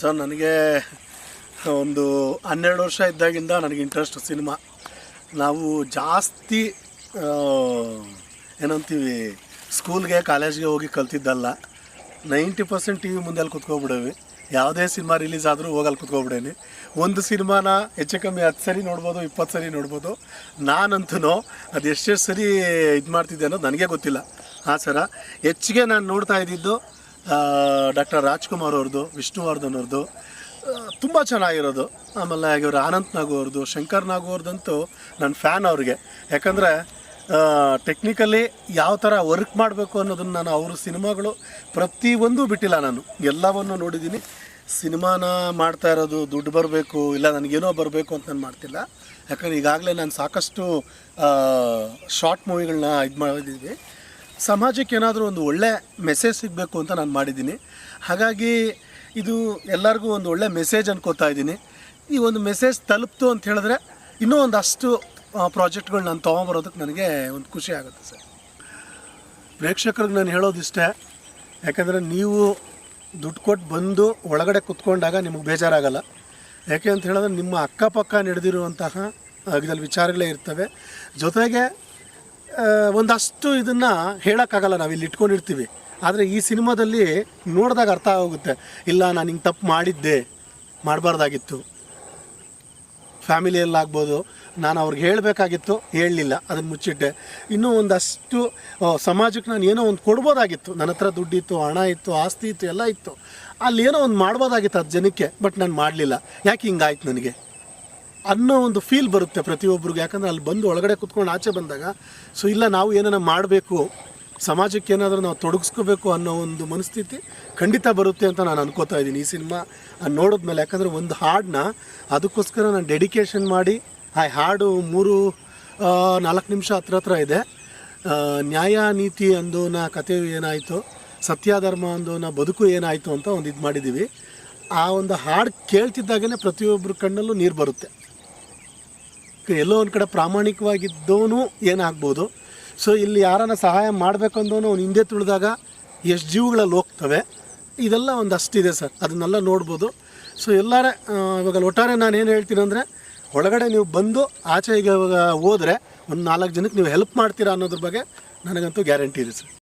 Sir, ನನಗೆ ಒಂದು ಹನ್ನೆರಡು ವರ್ಷ ಇದ್ದಾಗಿಂದ ನನಗೆ ಇಂಟ್ರೆಸ್ಟ್ ಸಿನಿಮಾ. ನಾವು ಜಾಸ್ತಿ ಏನಂತೀವಿ ಸ್ಕೂಲ್ಗೆ ಕಾಲೇಜ್ಗೆ ಹೋಗಿ ಕಲ್ತಿದ್ದಲ್ಲ. ನೈಂಟಿ ಪರ್ಸೆಂಟ್ ಟಿ ವಿ ಮುಂದೆ ಅಲ್ಲಿ ಕುತ್ಕೊಬಿಡೇವಿ. ಯಾವುದೇ ಸಿನಿಮಾ ರಿಲೀಸ್ ಆದರೂ ಹೋಗಲ್ಲಿ ಕುತ್ಕೊಬಿಡೇನಿ. ಒಂದು ಸಿನಿಮಾನ ಹೆಚ್ಚು ಕಮ್ಮಿ ಹತ್ತು ಸರಿ ನೋಡ್ಬೋದು, ಇಪ್ಪತ್ತು ಸರಿ ನೋಡ್ಬೋದು. ನಾನಂತೂ ಅದು ಎಷ್ಟೆಷ್ಟು ಸರಿ ಇದು ಮಾಡ್ತಿದ್ದೆ ಅನ್ನೋದು ನನಗೆ ಗೊತ್ತಿಲ್ಲ. ಹಾಂ ಸರ, ಹೆಚ್ಚಿಗೆ ನಾನು ನೋಡ್ತಾ ಇದ್ದಿದ್ದು ಡಾಕ್ಟರ್ ರಾಜ್ಕುಮಾರ್ ಅವ್ರದ್ದು, ವಿಷ್ಣುವರ್ಧನ್ ಅವ್ರದ್ದು ತುಂಬ ಚೆನ್ನಾಗಿರೋದು. ಆಮೇಲೆ ಇವರು ಅನಂತ್ ನಾಗು ಅವ್ರದ್ದು, ಶಂಕರ್ ನಾಗು ಅವ್ರದ್ದಂತೂ ನನ್ನ ಫ್ಯಾನ್ ಅವ್ರಿಗೆ. ಯಾಕಂದರೆ ಟೆಕ್ನಿಕಲಿ ಯಾವ ಥರ ವರ್ಕ್ ಮಾಡಬೇಕು ಅನ್ನೋದನ್ನು ನಾನು ಅವ್ರ ಸಿನಿಮಾಗಳು ಪ್ರತಿಯೊಂದು ಬಿಟ್ಟಿಲ್ಲ ನಾನು. ಎಲ್ಲವನ್ನು ನೋಡಿದ್ದೀನಿ. ಸಿನಿಮಾನ ಮಾಡ್ತಾ ಇರೋದು, ದುಡ್ಡು ಬರಬೇಕು, ಇಲ್ಲ ನನಗೇನೋ ಬರಬೇಕು ಅಂತ ನಾನು ಮಾಡ್ತಿಲ್ಲ. ಯಾಕಂದರೆ ಈಗಾಗಲೇ ನಾನು ಸಾಕಷ್ಟು ಶಾರ್ಟ್ ಮೂವಿಗಳನ್ನ ಇದು ಮಾಡಿದ್ದೀವಿ ಸಮಾಜಕ್ಕೆ ಏನಾದರೂ ಒಂದು ಒಳ್ಳೆ ಮೆಸೇಜ್ ಸಿಗಬೇಕು ಅಂತ ನಾನು ಮಾಡಿದ್ದೀನಿ. ಹಾಗಾಗಿ ಇದು ಎಲ್ಲರಿಗೂ ಒಂದು ಒಳ್ಳೆ ಮೆಸೇಜ್ ಅನ್ಕೋತಾ ಇದ್ದೀನಿ. ಈ ಒಂದು ಮೆಸೇಜ್ ತಲುಪ್ತು ಅಂತ ಹೇಳಿದ್ರೆ ಇನ್ನೂ ಒಂದಷ್ಟು ಪ್ರಾಜೆಕ್ಟ್ಗಳು ನಾನು ತೊಗೊಂಬರೋದಕ್ಕೆ ನನಗೆ ಒಂದು ಖುಷಿ ಆಗುತ್ತೆ ಸರ್. ಪ್ರೇಕ್ಷಕರಿಗೆ ನಾನು ಹೇಳೋದಿಷ್ಟೇ, ಯಾಕಂದರೆ ನೀವು ದುಡ್ಡು ಕೊಟ್ಟು ಬಂದು ಒಳಗಡೆ ಕುತ್ಕೊಂಡಾಗ ನಿಮಗೆ ಬೇಜಾರಾಗಲ್ಲ. ಯಾಕೆ ಅಂತ ಹೇಳಿದ್ರೆ ನಿಮ್ಮ ಅಕ್ಕಪಕ್ಕ ನಡೆದಿರುವಂತಹ ಇದರಲ್ಲಿ ವಿಚಾರಗಳೇ ಇರ್ತವೆ. ಜೊತೆಗೆ ಒಂದಷ್ಟು ಇದನ್ನು ಹೇಳೋಕ್ಕಾಗಲ್ಲ ನಾವು ಇಲ್ಲಿ ಇಟ್ಕೊಂಡಿರ್ತೀವಿ. ಆದರೆ ಈ ಸಿನಿಮಾದಲ್ಲಿ ನೋಡಿದಾಗ ಅರ್ಥ ಆಗುತ್ತೆ ಇಲ್ಲ, ನಾನು ಹಿಂಗೆ ತಪ್ಪು ಮಾಡಿದ್ದೆ, ಮಾಡಬಾರ್ದಾಗಿತ್ತು. ಫ್ಯಾಮಿಲಿಯಲ್ಲಾಗ್ಬೋದು ನಾನು ಅವ್ರಿಗೆ ಹೇಳಬೇಕಾಗಿತ್ತು, ಹೇಳಲಿಲ್ಲ ಅದನ್ನು ಮುಚ್ಚಿಟ್ಟೆ. ಇನ್ನೂ ಒಂದಷ್ಟು ಸಮಾಜಕ್ಕೆ ನಾನು ಏನೋ ಒಂದು ಕೊಡ್ಬೋದಾಗಿತ್ತು. ನನ್ನ ಹತ್ರ ದುಡ್ಡಿತ್ತು, ಹಣ ಇತ್ತು, ಆಸ್ತಿ ಇತ್ತು, ಎಲ್ಲ ಇತ್ತು. ಅಲ್ಲಿ ಏನೋ ಒಂದು ಮಾಡ್ಬೋದಾಗಿತ್ತು ಅದು ಜನಕ್ಕೆ, ಬಟ್ ನಾನು ಮಾಡಲಿಲ್ಲ. ಯಾಕೆ ಹಿಂಗಾಯ್ತು ನನಗೆ? ಅನ್ನೋ ಒಂದು ಫೀಲ್ ಬರುತ್ತೆ ಪ್ರತಿಯೊಬ್ಬರಿಗೂ ಯಾಕಂದರೆ ಅಲ್ಲಿ ಬಂದು ಒಳಗಡೆ ಕುತ್ಕೊಂಡು ಆಚೆ ಬಂದಾಗ, ಸೊ ಇಲ್ಲ, ನಾವು ಏನನ್ನ ಮಾಡಬೇಕು, ಸಮಾಜಕ್ಕೆ ಏನಾದರೂ ನಾವು ತೊಡಗಿಸ್ಕೋಬೇಕು ಅನ್ನೋ ಒಂದು ಮನಸ್ಥಿತಿ ಖಂಡಿತ ಬರುತ್ತೆ ಅಂತ ನಾನು ಅನ್ಕೋತಾ ಇದ್ದೀನಿ ಈ ಸಿನಿಮಾ. ನೋಡಿದ್ಮೇಲೆ ಯಾಕಂದರೆ ಒಂದು ಹಾಡನ್ನ ಅದಕ್ಕೋಸ್ಕರ ನಾನು ಡೆಡಿಕೇಶನ್ ಮಾಡಿ, ಆ ಹಾಡು ಮೂರು ನಾಲ್ಕು ನಿಮಿಷ ಹತ್ರ ಹತ್ರ ಇದೆ. ನ್ಯಾಯ ನೀತಿ ಅಂದೋನ ಕತೆ ಏನಾಯಿತು, ಸತ್ಯಧರ್ಮ ಅಂದೋನ ಬದುಕು ಏನಾಯಿತು ಅಂತ ಒಂದು ಇದು ಮಾಡಿದ್ದೀವಿ ಆ ಒಂದು ಹಾಡು ಕೇಳ್ತಿದ್ದಾಗೇ ಪ್ರತಿಯೊಬ್ಬರ ಕಣ್ಣಲ್ಲೂ ನೀರು ಬರುತ್ತೆ. ಎಲ್ಲೋ ಒಂದು ಕಡೆ ಪ್ರಾಮಾಣಿಕವಾಗಿದ್ದವನು ಏನಾಗ್ಬೋದು? ಸೊ ಇಲ್ಲಿ ಯಾರನ್ನ ಸಹಾಯ ಮಾಡಬೇಕಂದವನು ಅವ್ನು ಹಿಂದೆ ತುಳಿದಾಗ ಎಷ್ಟು ಜೀವಗಳಲ್ಲಿ ಹೋಗ್ತವೆ? ಇದೆಲ್ಲ ಒಂದು ಅಷ್ಟಿದೆ ಸರ್. ಅದನ್ನೆಲ್ಲ ನೋಡ್ಬೋದು. ಸೊ ಎಲ್ಲರ ಇವಾಗ ಒಟ್ಟಾರೆ ನಾನು ಏನು ಹೇಳ್ತೀನಿ ಅಂದರೆ, ಒಳಗಡೆ ನೀವು ಬಂದು ಆಚೆ ಈಗ ಇವಾಗ ಹೋದರೆ ಒಂದು ನಾಲ್ಕು ಜನಕ್ಕೆ ನೀವು ಹೆಲ್ಪ್ ಮಾಡ್ತೀರಾ ಅನ್ನೋದ್ರ ಬಗ್ಗೆ ನನಗಂತೂ ಗ್ಯಾರಂಟಿ ಇದೆ ಸರ್.